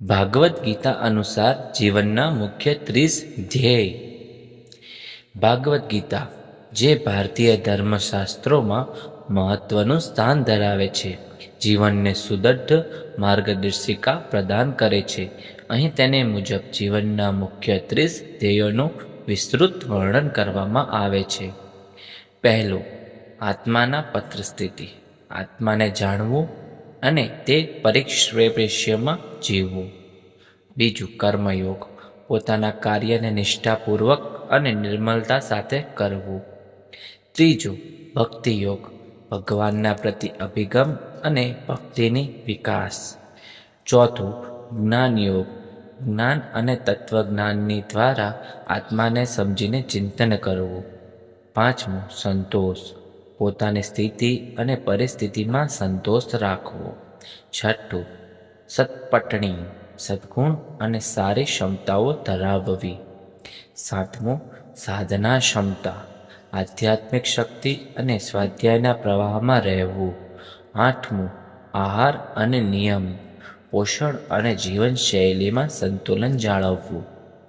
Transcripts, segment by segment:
ભાગવદ્ ગીતા અનુસાર જીવનના મુખ્ય ત્રીસ ધ્યેય. ભાગવદ્ ગીતા, જે ભારતીય ધર્મશાસ્ત્રોમાં મહત્વનું સ્થાન ધરાવે છે, જીવનને સુદૃઢ માર્ગદર્શિકા પ્રદાન કરે છે. અહીં તેને મુજબ જીવનના મુખ્ય ત્રીસ ધ્યેયોનું વિસ્તૃત વર્ણન કરવામાં આવે છે. પહેલું, આત્માના પત્ર સ્થિતિ. આત્માને જાણવું અને તે પરિપ્રેક્ષ્યમાં જીવવું. બીજું કર્મયોગ, પોતાના કાર્યને નિષ્ઠાપૂર્વક અને નિર્મલતા સાથે કરવું. ત્રીજું, ભક્તિયોગ, ભગવાનના પ્રતિ અભિગમ અને ભક્તિની વિકાસ. ચોથું, જ્ઞાનયોગ, જ્ઞાન અને તત્વજ્ઞાનની દ્વારા આત્માને સમજીને ચિંતન કરવું. પાંચમું, સંતોષ. પોતાની સ્થિતિ અને પરિસ્થિતિમાં સંતોષ રાખવો. છઠ્ઠું સત્પટણી સદગુણ અને સારી ક્ષમતાઓ ધરાવવી. સાતમું, સાધના ક્ષમતા, આધ્યાત્મિક શક્તિ અને સ્વાધ્યાયના પ્રવાહમાં રહેવું. આઠમું, આહાર અને નિયમ, પોષણ અને જીવનશૈલીમાં સંતુલન જાળવવું.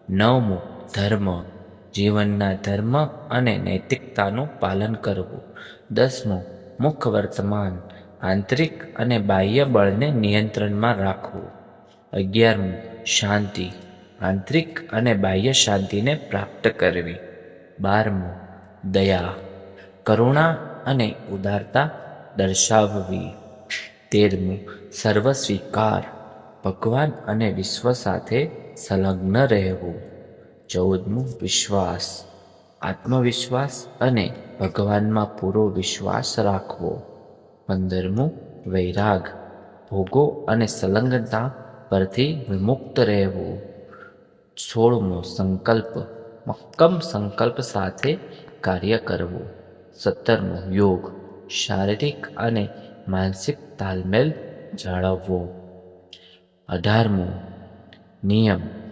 નવમું, ધર્મ જીવનના ધર્મ અને નૈતિકતાનું પાલન કરવું. દસમું, મુખ વર્તમાન, આંતરિક અને બાહ્ય બળને નિયંત્રણમાં રાખવું. અગિયારમું, શાંતિ, આંતરિક અને બાહ્ય શાંતિને પ્રાપ્ત કરવી. બારમું, દયા, કરુણા અને ઉદારતા દર્શાવવી. તેરમું, સર્વસ્વીકાર, ભગવાન અને વિશ્વ સાથે સંલગ્ન રહેવું. ચૌદમું વિશ્વાસ. આત્મવિશ્વાસ અને ભગવાનમાં પૂરો વિશ્વાસ રાખવો. પંદરમું વૈરાગ. ભોગો અને સંલગ્નતા પરથી વિમુક્ત રહેવું. સોળમો સંકલ્પ. મક્કમ સંકલ્પ સાથે કાર્ય કરવું. સત્તરમો યોગ. શારીરિક અને માનસિક તાલમેલ જાળવવો. અઢારમું નિયમ.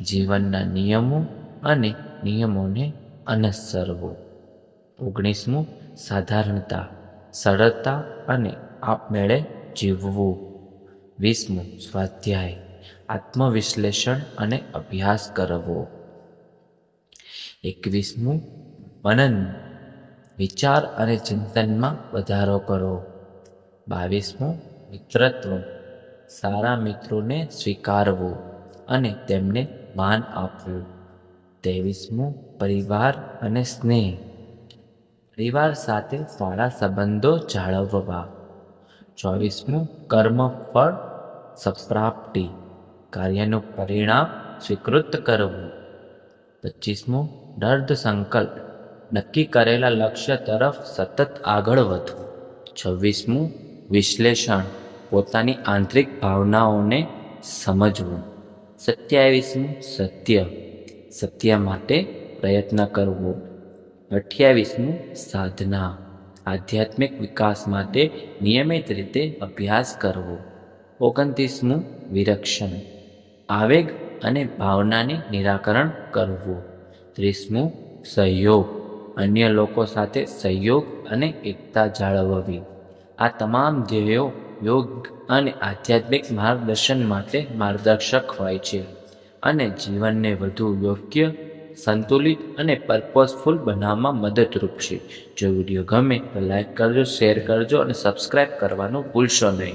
જીવનના નિયમો અને નિયમોને અનુસરવો. ઓગણીસમું, સાધારણતા, સરળતા અને આપમેળે જીવવું. વીસમું, સ્વાધ્યાય, આત્મવિશ્લેષણ અને અભ્યાસ કરવો. એકવીસમું, મનન, વિચાર અને ચિંતનમાં વધારો કરો. બાવીસમું, મિત્રત્વ, સારા મિત્રોને સ્વીકારવું અને તેમને માન આપવું. ત્રેવીસમું પરિવાર અને સ્નેહ. પરિવાર સાથે સારા સંબંધો જાળવવા. ચોવીસમું કર્મ ફળ સપ્રાપ્તિ. કાર્યનું પરિણામ સ્વીકૃત કરવું. પચીસમું દર્દ સંકલ્પ. નક્કી કરેલા લક્ષ્ય તરફ સતત આગળ વધવું. છવ્વીસમું વિશ્લેષણ. પોતાની આંતરિક ભાવનાઓને સમજવું. સત્યાવીસમું સત્ય. સત્ય માટે પ્રયત્ન કરવો. અઠ્યાવીસમું સાધના. આધ્યાત્મિક વિકાસ માટે નિયમિત રીતે અભ્યાસ કરવો. ઓગણત્રીસમું વિરક્ષણ. આવેગ અને ભાવનાને નિરાકરણ કરવું. ત્રીસમું સહયોગ. અન્ય લોકો સાથે સહયોગ અને એકતા જાળવવી. આ તમામ ધ્યેયો યોગ અને આધ્યાત્મિક માર્ગદર્શન માટે માર્ગદર્શક હોય છે અને જીવનને વધુ યોગ્ય, સંતુલિત અને પર્પઝફુલ બનાવવામાં મદદરૂપ છે. જો વીડિયો ગમે તો લાઈક કરજો શેર કરજો અને સબસ્ક્રાઈબ કરવાનું ભૂલશો નહીં.